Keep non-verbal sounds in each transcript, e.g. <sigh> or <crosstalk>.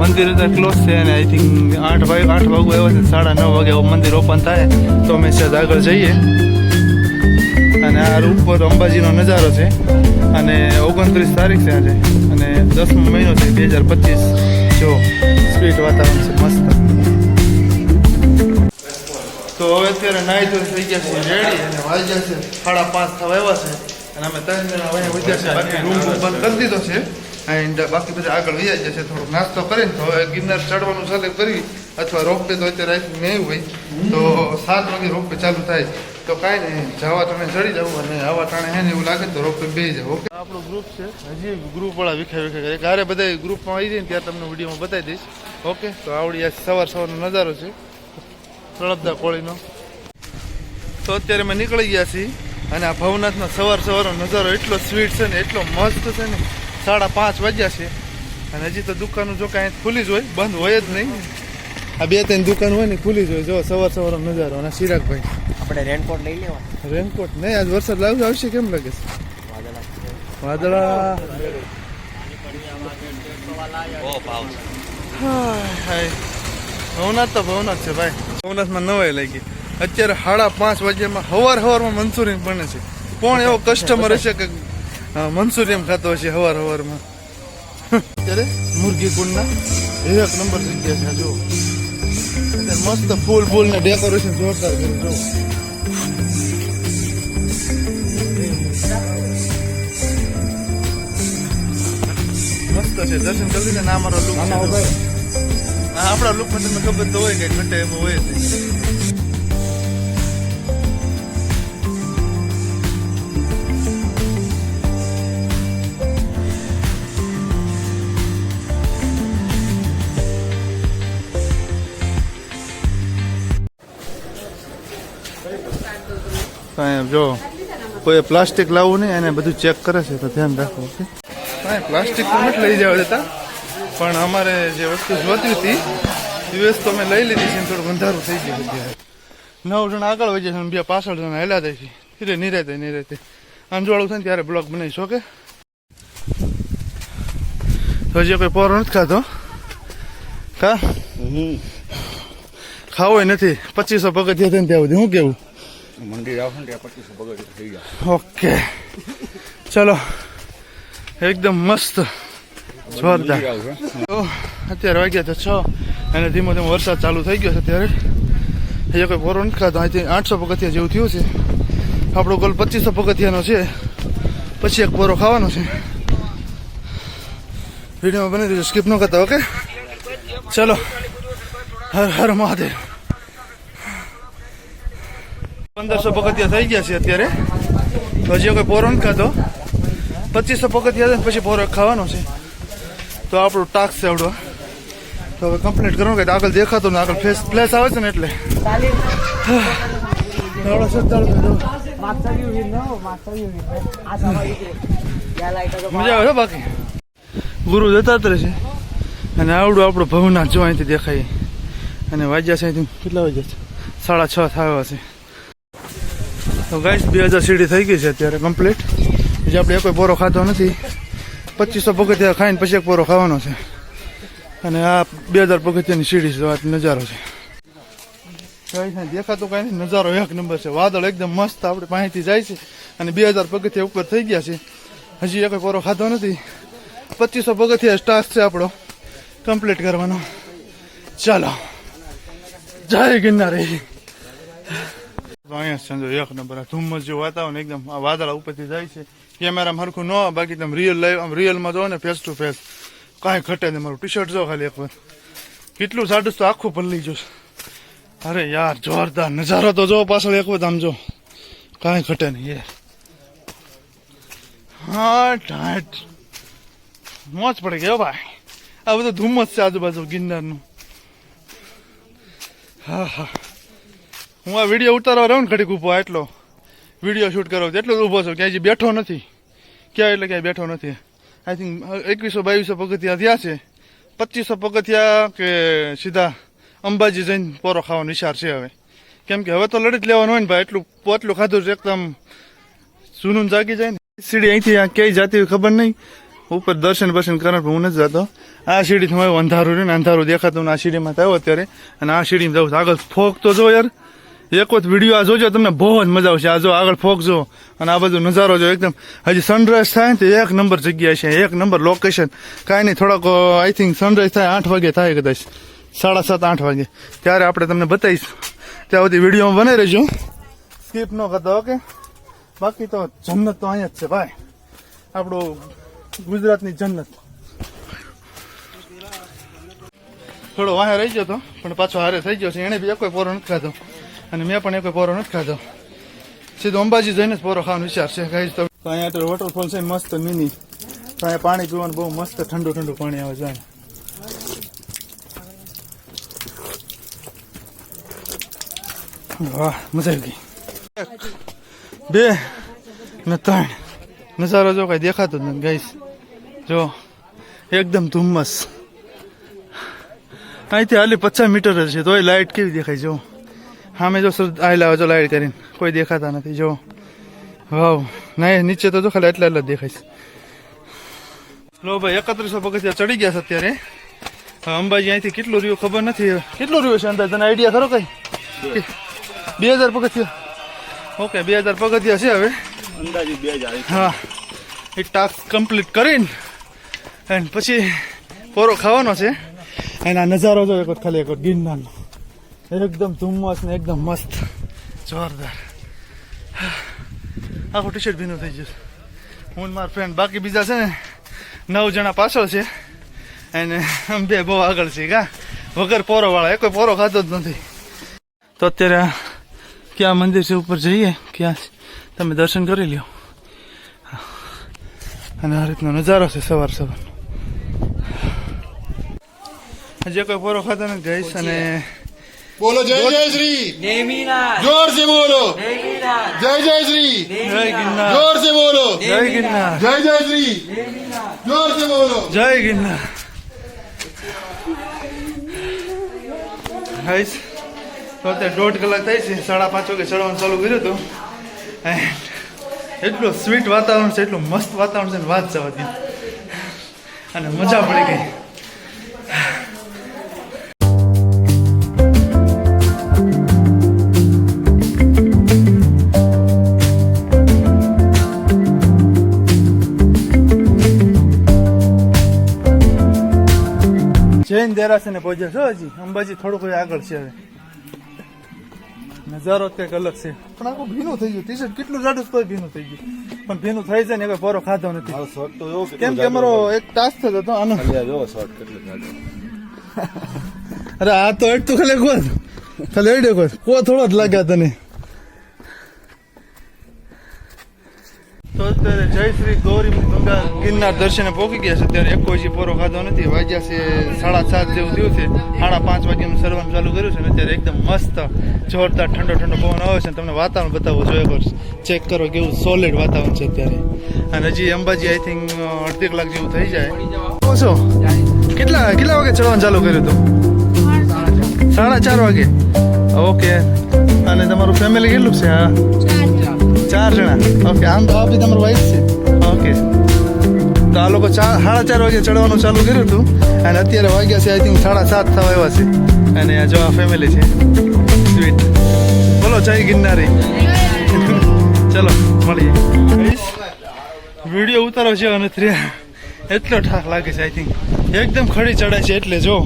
મંદિર અત્યારે ક્લોઝ છે અને આઈ થિંક આઠ વાગે આઠ વાગે આવ્યો છે સાડા નવ વાગે મંદિર ઓપન થાય તો અમે સેજ આગળ જઈએ. અને આ ઉપર અંબાજીનો નજારો છે. અને ઓગણત્રીસ તારીખ છે આજે. અને દસમો મહિનો છે બે હજાર પચીસ. જો સ્વીટ વાતાવરણ છે મસ્ત. તો હવે અત્યારે નાઈ થઈ ગયા છે રેડી અને વાગ્યા છે. સાડા પાંચ થવા આવ્યા છે. અને અમે ત્રણ જણા વહી વધ્યા છે બાકી રૂમ બંધ કરી દીધો છે. એન્ડ બાકી બધા આગળ વયા જશે થોડોક નાસ્તો કરીને તો હવે ગિરનાર ચડવાનું ચાલુ કરી અથવા રોપવે તો અત્યારે રાખ્યું નહીં હોય. તો સાત વાગે રોપવે ચાલુ થાય. તો કાંઈ નહીં, જવા ટાણે ચડી જવું અને આવા ટાણે હે ને એવું લાગે તો રોપવે બે જાવ ઓકે? આપણું ગ્રુપ છે. હજી ગ્રુપવાળા વિખાય વિખાય વિખે કરે. ક્યારે બધા ગ્રુપમાં આવી જાય ને ત્યારે તમને વિડીયોમાં બતાવી દઈશ. ઓકે? તો આવડી આ સવાર સવારનો નજારો છે. તળપદા કોળીનો. તો અત્યારે અમે નીકળી ગયા છીએ અને આ ભવનાથનો સવાર સવારનો નજારો એટલો સ્વીટ છે ને, એટલો મસ્ત છે ને. સાડા પાંચ વાગ્યા છે. અને હજી તો દુકાનો જો કાંઈ ખુલ્લી જ હોય બંધ હોય જ નહીં. આ બે ત્રણ દુકાન હોય ને ખુલ્લી જ હોય. જો સવાર સવારનો નજારો. અને ચિરાગભાઈ. આપણે રેનકોટ લઈ લેવા. રેનકોટ? નહીં આજ વરસાદ લાવજો આવશે કેમ લાગે છે? વાદળા. ભવનાથ તો ભવનાથ છે ભાઈ. ભવનાથમાં નવાઈ લાગી. અત્યારે સાડા પાંચ વાગ્યામાં હવાર હવારમાં મંચુરિયન બને છે. કોણ એવો કસ્ટમર હશે કે મંચુરિયન ખાતો હશે હવાર હવારમાં. અત્યારે મુરગી કુંડના એક નંબર જગ્યા છે જો મસ્ત ફૂલ ફૂલ ને ડેકોરેશન જોરદાર કર્યું જો મસ્ત છે દર્શન કરી ને આ મારો લુક આપણા લુકમાં તમને ખબર તો હોય કે ઘટે એમાં હોય જ કાંઈ જો કોઈ પ્લાસ્ટિક લાવવું નહીં એને બધું ચેક કરે છે તો ધ્યાન રાખો ઓકે? કાંઈ પ્લાસ્ટિક તો નથી લઈ જવા દેતા પણ અમારે જે વસ્તુ જોતી હતી દિવસ તો અમે લઈ લીધી છે થોડું અંધારું થઈ ગયું અત્યારે નવ જણા આગળ વહી અને બે પાછળ જણા હેલા થાય છે. ધીરે નિરાતે નિરાતે. અંજવાળું થાય ને ત્યારે બ્લોક બનાવીશ ઓકે? તો હજી કોઈ પોરો નથી ખાતો ખા ખાવો નથી. પચીસો પગથિયા થઈને ત્યાં સુધી. શું કેવું? મંદિર આવશે ને ત્યાં પચીસો પગડ થઈ જાય ઓકે. ચલો. એકદમ મસ્ત જોરદાર. અત્યારે વાગ્યા તો છ અને ધીમો ધીમો વરસાદ ચાલુ થઈ ગયો છે અત્યારે. અહીંયા કોઈ પોરો નથી ખાતો. અહીંથી આઠસો પગથિયા જેવું થયું છે. આપણો ગોલ પચીસો પગથિયાનો છે. પછી એક પોરો ખાવાનો છે. વિડીયોમાં બની દીધું સ્કીપ ન કરતા ઓકે? ચલો. હર હર મહાદેવ. પંદરસો પગથિયા થઈ ગયા છે અત્યારે. તો હજી કોઈ પોરો નથી ખાતો પચીસો પગથિયા છે, પછી પોરો ખાવાનો છે. તો આપણું ટાસ્ક છે આવડો. તો હવે કમ્પ્લીટ કરવાનું કે આગળ દેખાતું ને આગળ ફેસ ફ્લેશ આવે છે ને એટલે. મજા આવે છે બાકી. ગુરુ દત્તાત્રે છે. અને આવડું આપણું ભવનાથ જો અહીંથી દેખાય. અને વાગ્યા છે અહીંથી કેટલા વાગ્યા છે? સાડા છ થયા છે. તો ગાઈસ બે હજાર સીડી થઈ ગઈ છે અત્યારે કમ્પ્લીટ જે આપણે એક પોરો ખાતો નથી. પચીસો પગથિયા ખાઈને પછી એક પોરો ખાવાનો છે. અને આ બે હજાર પગથિયાની સીડી છે નજારો છે. દેખાતો કાંઈ નહીં, નજારો એક નંબર છે. વાદળ એકદમ મસ્ત આપણે પાસેથી જાય છે અને બે હજાર પગથિયા ઉપર થઈ ગયા છે. હજી એક પોરો ખાતો નથી. પચીસો પગથિયા સ્ટાફ છે આપણો. કમ્પ્લીટ કરવાનો. ચાલો. જય ગિરનારી. તો અહીંયા સંજો એક નંબર. આ ધુમ્મસ જેવું વાતાવરણ એકદમ આ વાદળા ઉપરથી જાય છે. કેમેરામાં હરખું ન આવે, બાકી તમે રિયલ લાઈવ આમ રિયલમાં જો ને ફેસ ટુ ફેસ કાંઈ ઘટે નહીં. મારું ટી શર્ટ જો ખાલી એક વાર કેટલું સાડું તો આખું પલ્લી જોશ. અરે યાર જોરદાર નજારો તો જો પાછળ એક વખત આમ જો. કાંઈ ઘટે નહીં યાર. હા ઢાંટ મોજ પડી ગયો ભાઈ. આ બધું ધુમ્મસ છે આજુબાજુ ગિરનારનું. હા હા. હું આ વીડિયો ઉતારવા રહ્યો ને ઘડીક ઊભો એટલો વીડિયો શૂટ કરો એટલો જ ઊભો છું. ક્યાંય બેઠો નથી. ક્યાં એટલે ક્યાંય બેઠો નથી. આઈ થિંક એકવીસો બાવીસો પગથિયા થયા છે. પચીસો પગથિયા કે સીધા અંબાજી જઈને પોરો ખાવાનો વિચાર છે હવે. કેમ કે હવે તો લડી જ લેવાનું હોય ને ભાઈ, એટલું પોટલું ખાધું છે એકદમ જૂનું જાગી જાય ને. સીડી અહીંથી આ ક્યાંય જાતી ખબર નહીં. ઉપર દર્શન બર્શન કરવા હું નથી જતો. આ સીડીથી આવ્યો અંધારું રહ્યું ને અંધારું દેખાતું ને આ સીડીમાં આવ્યો અત્યારે. અને આ સીડીમાં જવું આગળ ફોક તો જો યાર. એક વખત વીડિયો આ જોજો, તમને બહુ જ મજા આવશે. આ જો આગળ ફોકજો અને આ બધો નજારો જો એકદમ, હજી સનરાઈઝ થાય ને તો એક નંબર જગ્યા છે, એક નંબર લોકેશન કાંઈ નહીં, થોડોક આઈ થિંક સનરાઈઝ થાય, આઠ વાગે થાય કદાચ. સાડા સાત, આઠ વાગે. ત્યારે આપણે તમને બતાવીશ. ત્યાં સુધી વિડીયોમાં બને રહેજો. સ્કીપ ન કરતા ઓકે બાકી તો જન્નત તો અહીંયા જ છે, ભાઈ. આપણું ગુજરાતની જન્નત. થોડો વાહે રહી ગયો તો, પણ પાછો હારે થઈ ગયો છે એણે બી કોઈ પોરો નથી ખાધો અને મેં પણ એક પોરો નથી ખાધો. સીધો અંબાજી જઈને જ પોરો ખાવાનો વિચાર છે. ગાઈઝ તો અહીંયા તો વોટરફોલ છે મસ્ત મિની તો અહીંયા પાણી પીવાનું બહુ મસ્ત ઠંડુ ઠંડુ પાણી આવે છે. વાહ, મજા આવી ગઈ. બે ને ત્રણ. નજારો જો કઈ દેખાતો જ નથી ગાઈશ જો, એકદમ ધુમ્મસ. અહીંથી હાલી પચાસ મીટર જ છે, તોય લાઇટ કેવી દેખાય, જો. સામે જો સર આઈ લાવે જો લાઈટ કરીને. કોઈ દેખાતા નથી જો વાવ ના નીચે તો જો ખાલી એટલા એટલા દેખાય છે. લો ભાઈ એકત્રીસો પગથિયા ચડી ગયા છે અત્યારે. અંબાજી અહીંથી કેટલું રહ્યું ખબર નથી. કેટલું રહ્યું છે અંદાજ? તને આઈડિયા ખરો કઈ? બે. હજાર પગથિયા. ઓકે બે હજાર પગથિયા છે હવે. અંદાજે બે હજાર હા. એ ટાસ્ક કમ્પ્લીટ કરીને એન્ડ પછી પોરો ખાવાનો છે. એના નજારો જો એક વખત ખાલી એક વખત ગિરનારનો. એકદમ ધુમ્મસ ને એકદમ મસ્ત. જોરદાર. આખું ટી શર્ટ ભીનું થઈ ગયું. હું મારા ફ્રેન્ડ બાકી બીજા છે ને, નવ જણા પાછળ છે. અને બે બહુ આગળ છે કા? વગર પોરો વાળા કોઈ પોરો ખાતો જ નથી. તો અત્યારે ક્યાં મંદિર છે ઉપર જઈએ, ક્યાં તમે દર્શન કરી લ્યો. અને આ રીતનો નજારો છે સવાર સવાર. જે કોઈ પોરો ખાતો નથી, જઈશ અને બોલો જય જય શ્રી. જોર સે બોલો. જય જય શ્રી. જોર સે બોલો. જય ગિરનાર. જય જય શ્રી. જોર સે બોલો. જય ગિરનાર. હાઈસ અત્યારે દોઢ કલાક થાય છે. સાડા પાંચ વાગે ચડવાનું ચાલુ કર્યું હતું. એટલું સ્વીટ વાતાવરણ છે એટલું મસ્ત વાતાવરણ છે વાત જવા અને મજા પડી ગઈ. જૈન દેરાસર ને પહોંચ્યા છો હજી? અંબાજી થોડુંક આગળ છે હવે. નજારો કંઈક અલગ છે. પણ આખું ભીનું થઈ ગયું. ટી શર્ટ કેટલું જાડું તોય ભીનું થઈ ગયું. પણ ભીનું થઈ જાય ને હવે પોરો ખાધો નથી. મારો શોર્ટ તો કેમ કે અમારો એક ટાસ્ક થતો હતો આનો. <laughs> અરે આ તો એટલું ખાલી કોત ખાલી એડે કોત કો થોડો જ લાગ્યા તને. અત્યારે જય શ્રી ગૌરી ગંગા ગિરનાર દર્શને પહોંચી ગયા છે. અત્યારે એક કોઈ પોરો ખાધો નથી વાગ્યા છે સાડા સાત જેવું થયું છે. સાડા પાંચ વાગ્યાનું સરવાનું ચાલુ કર્યું છે ને અત્યારે એકદમ મસ્ત જોરદાર ઠંડો ઠંડો પવન આવે છે તમને વાતાવરણ બતાવવું જોઈએ એકવાર ચેક કરો કેવું સોલિડ વાતાવરણ છે અત્યારે. અને હજી અંબાજી આઈ થિંક અડધી કલાક જેવું થઈ જાય. છો? કેટલા કેટલા વાગે ચડવાનું ચાલુ કર્યું હતું? સાડા ચાર. વાગે. ઓકે અને તમારું ફેમિલી કેટલું છે? હા ચાર જણા. ઓકે આમ તો આ બી તમારું વાઈફ છે. ઓકે તો આ લોકો ચાર સાડા ચાર વાગે ચડવાનું ચાલુ કર્યું હતું. અને અત્યારે વાગ્યા છે આઈ થિંક સાડા સાત થવા આવ્યા છે. અને આ જો આ ફેમિલી છે. સ્વીટ બોલો જય ગિરનારી. ચલો મળીએ. વીડિયો ઉતારો છે અને થ્રી એટલો ઠાક લાગે છે આઈ થિંક એકદમ ખડી ચડાય છે એટલે જો.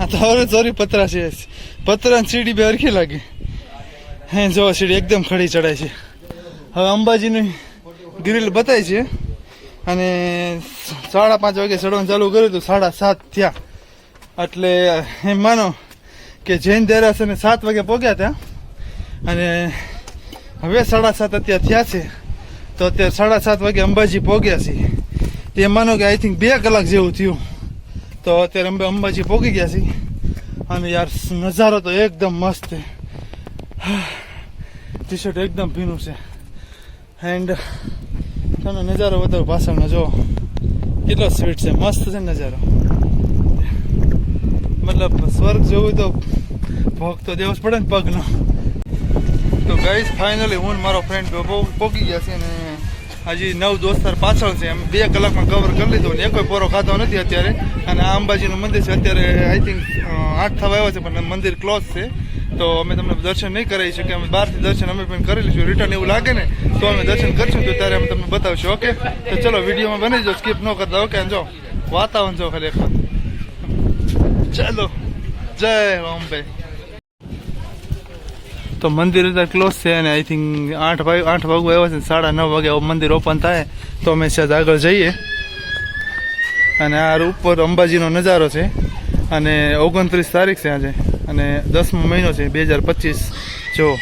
આ તો હવે સોરી પતરા છે. પતરા સીડી બે હરખી લાગે. હે, જો સીડી એકદમ ખડી ચડાય છે. હવે અંબાજીની ગ્રીલ બતાય છે. અને સાડા પાંચ વાગે ચડવાનું ચાલુ કર્યું હતું સાડા સાત થયા. એટલે એમ માનો કે જૈન દેરાસરને સાત વાગે પહોંચ્યા હતા. અને હવે સાડા સાત અત્યારે થયા છે. તો અત્યારે સાડા સાત વાગે અંબાજી પહોંચ્યા છીએ તે માનો કે આઈ થિંક બે કલાક જેવું થયું. તો અત્યારે અંબે અંબાજી પહોંચી ગયા છીએ. અને યાર, નજારો તો એકદમ મસ્ત છે. <sighs> ટી શર્ટ એકદમ ભીનું છે. એન્ડ તમે નજારો બતાવો પાછળનો જો કેટલો સ્વીટ છે, મસ્ત છે નજારો. મતલબ સ્વર્ગ જોવું તો ભોગ તો દેવો જ પડે ને પગનો. તો ગાઈઝ ફાઇનલી હું મારો ફ્રેન્ડ બહુ પહોંચી ગયા છે અને હજી નવ દોસ્તાર પાછળ છે. એમ બે કલાકમાં કવર કરી લીધો ને કોઈ પોરો ખાતો નથી અત્યારે. અને આ અંબાજીનું મંદિર છે. અત્યારે આઈ થિંક આઠ થવા આવ્યો છે, પણ મંદિર ક્લોઝ છે. તો અમે તમને દર્શન નહીં કરાવી શકીએ. અમે બહારથી દર્શન અમે પણ કરી લઈશું. રિટર્ન એવું લાગે ને, તો અમે દર્શન કરશું તો ત્યારે અમે તમને બતાવશું ઓકે તો ચલો, વિડીયોમાં બની જાઓ સ્કીપ ન કરતા ઓકે જો, વાતાવરણ જો ખાલી એક. ચાલો, જય અંબે તો મંદિર અત્યારે ક્લોઝ છે અને આઈ થિંક આઠ વાગે આઠ વાગે આવ્યા છે સાડા નવ વાગે મંદિર ઓપન થાય, તો અમે સહેજ આગળ જઈએ. અને આ ઉપર અંબાજીનો નજારો છે. અને ઓગણત્રીસ તારીખ છે આજે. અને દસમો મહિનો છે બે હજાર પચીસ. જો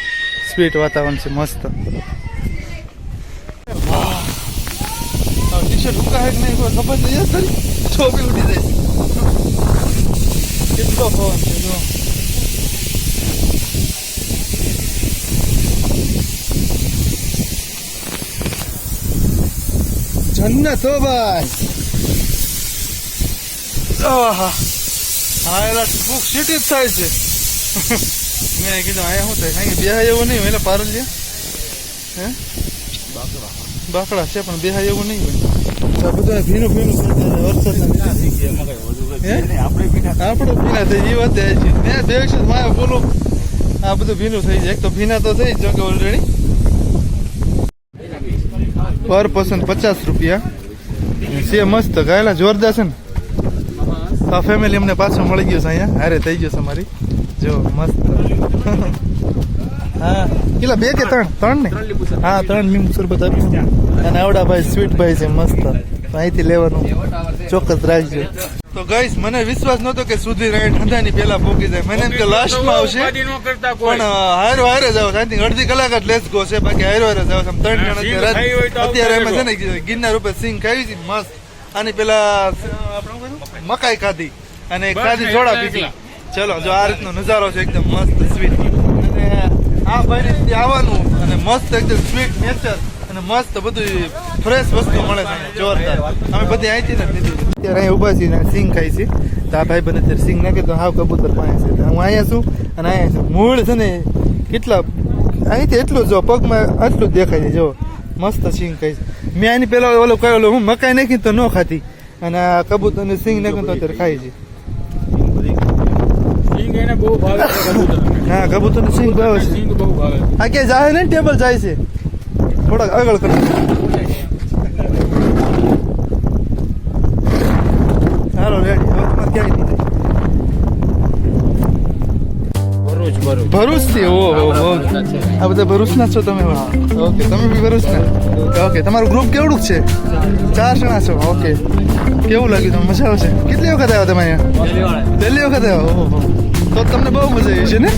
સ્વીટ વાતાવરણ છે, મસ્ત. ટી શર્ટ ઉકાય કે નહીં ખબર નહીં ચોપી ઉડી જાય. કેટલો ફોન છે, જો. જન્નત હો ભાઈ આહા હા એલા ભૂખ સીટી જ થાય છે. મેં કીધું અહીંયા શું થાય? કારણ કે બેહાય એવું નહીં હોય પાર પારલિયા હે? બાકડા છે પણ બેહાય એવું નહીં હોય. તો આ બધા ભીનું ભીનું કરતા? આપણે ભીના થઈ એ વાત છે. મેં બે માયા બોલું આ બધું ભીનું થઈ જાય. એક તો ભીના તો થઈ જ જો કે ઓલરેડી પર પર્સન પચાસ રૂપિયા. છે મસ્ત ગાયલા જોરદાર છે ને. આ ફેમિલી અમને પાછો મળી ગયો છે અહીંયા. હારે થઈ ગયો છે અમારી. જો મસ્ત. હા. કેટલા બે કે ત્રણ? ત્રણ ને? હા ત્રણ લીંબુ સુરબત આપ્યું. અને આવડા ભાઈ સ્વીટ ભાઈ છે મસ્ત. અહીંથી લેવાનું. ચોક્કસ રાખજો. તો ગઈશ મને વિશ્વાસ નતો કે સુધી રાઈડ ઠંડાની પહેલા પહોંચી જાય. મને એમ કે લાસ્ટમાં આવશે. પણ હારો હારે જ આઈ અડધી કલાક જ લેસ ગો છે. બાકી હારો હારે જ આવે. આમ ત્રણ જણા અત્યારે એમાં છે ને ગિરનાર ઉપર સિંગ ખાવી છે મસ્ત. આની પેલા? મકાઈ. ખાધી. અને એક ખાધી જોડા પીધી. ચલો જો આ રીતનો નજારો છે એકદમ મસ્ત સ્વીટ અને આ ભાઈ આવવાનું. અને મસ્ત એકદમ સ્વીટ નેચર અને મસ્ત બધું ફ્રેશ વસ્તુ મળે છે. જોરદાર. અમે બધી અહીંથી લીધું છે. અત્યારે અહીં ઊભા છીએ સિંગ ખાઈ છે. તો આ ભાઈ બને અત્યારે સિંગ નાખે તો હાવ કબૂતર પાસે છે. હું અહીંયા છું અને અહીંયા છું. મૂળ છે ને કેટલા અહીંથી એટલું જો પગમાં આટલું જ દેખાય છે. જો મસ્ત સિંગ ખાઈ છે. મેં આની પેલા ઓલો કયો ઓલો હું મકાઈ નાખી તો ન ખાતી. અને આ કબૂતર ને સિંગ નાખી તો અત્યારે ખાઈ છે. સિંગ એને બહુ ભાવે છે કબૂતરને. હા કબૂતર સિંગ ભાવે છે. આ ક્યાં જાય ને ટેબલ જાય છે. થોડાક આગળ કરો. હાલો રેડી હવે તમારે ક્યાંય નહીં ભરૂચ ભરૂચ ભરૂચ. થી ઓ હો હો આ બધા ભરૂચના જ છો તમે ઓકે તમે બી ભરૂચ ના ઓકે તમારું ગ્રુપ કેવડું છે? ચાર જણા છો? ઓકે. કેવું લાગ્યું તમને? મજા આવશે? કેટલી વખત આવ્યા તમે અહીંયા? પહેલી વખત આવ્યા? ઓહો તો તમને બહુ મજા આવી છે ને?